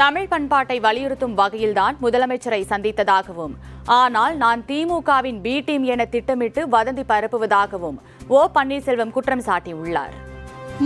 தமிழ் பண்பாட்டை வலியுறுத்தும் வகையில்தான் முதலமைச்சரை சந்தித்ததாகவும் ஆனால் நான் திமுகவின் பி டீம் என திட்டமிட்டு வதந்தி பரப்புவதாகவும் ஓ பன்னீர்செல்வம் குற்றம் சாட்டியுள்ளார்.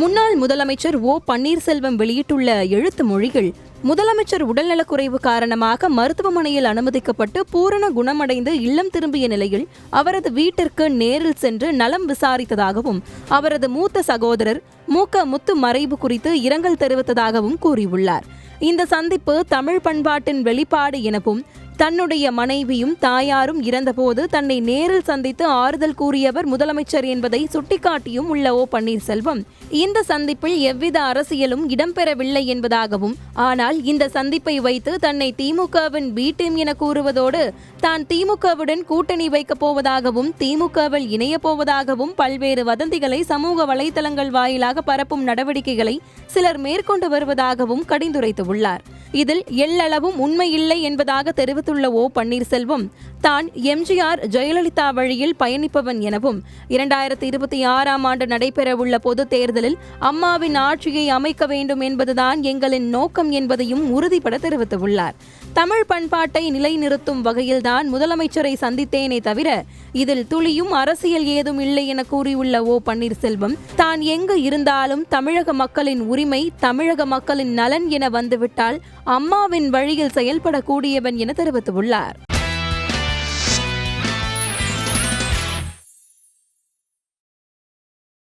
முன்னாள் முதலமைச்சர் ஓ பன்னீர்செல்வம் வெளியிட்டுள்ள எழுத்து மொழிகள் முதலமைச்சர் உடல்நலக்குறைவு காரணமாக மருத்துவமனையில் அனுமதிக்கப்பட்டு பூரண குணமடைந்து இல்லம் திரும்பிய நிலையில் அவரது வீட்டிற்கு நேரில் சென்று நலம் விசாரித்ததாகவும் அவரது மூத்த சகோதரர் மூக்க முத்து மறைவு குறித்து இரங்கல் தெரிவித்ததாகவும் கூறியுள்ளார். இந்த சந்திப்பு தமிழ் பண்பாட்டின் வெளிப்பாடு எனவும் தன்னுடைய மனைவியும் தாயாரும் இறந்தபோது தன்னை நேரில் சந்தித்து ஆறுதல் கூறியவர் முதலமைச்சர் என்பதை சுட்டிக்காட்டியும் உள்ள ஓ பன்னீர்செல்வம். இந்த சந்திப்பில் எவ்வித அரசியலும் இடம்பெறவில்லை என்பதாகவும் ஆனால் இந்த சந்திப்பை வைத்து தன்னை திமுகவின் பி டீம் என கூறுவதோடு தான் திமுகவுடன் கூட்டணி வைக்கப் போவதாகவும் திமுகவில் இணையப் போவதாகவும் பல்வேறு வதந்திகளை சமூக வலைதளங்கள் வாயிலாக பரப்பும் நடவடிக்கைகளை சிலர் மேற்கொண்டு வருவதாகவும் கடிந்துரைத்துள்ளார். இதில் எள்ளளவும் உண்மையில்லை என்பதாக தெரிவித்துள்ள ஓ பன்னீர்செல்வம் தான் எம்ஜிஆர் ஜெயலலிதா வழியில் பயணிப்பவன் எனவும் இரண்டாயிரத்தி இருபத்தி ஆறாம் ஆண்டு நடைபெறவுள்ள பொது தேர்தலில் அம்மாவின் ஆட்சியை அமைக்க வேண்டும் என்பதுதான் எங்களின் நோக்கம் என்பதையும் உறுதிபட தெரிவித்துள்ளார். தமிழ் பண்பாட்டை நிலைநிறுத்தும் வகையில்தான் முதலமைச்சரை சந்தித்தேனே தவிர இதில் துளியும் அரசியல் ஏதும் இல்லை என கூறியுள்ள ஓ பன்னீர்செல்வம் தான் எங்கு இருந்தாலும் தமிழக மக்களின் உரிமை தமிழக மக்களின் நலன் என வந்துவிட்டால் அம்மாவின் வழியில் செயல்படக்கூடியவன் என தெரிவித்துள்ளார்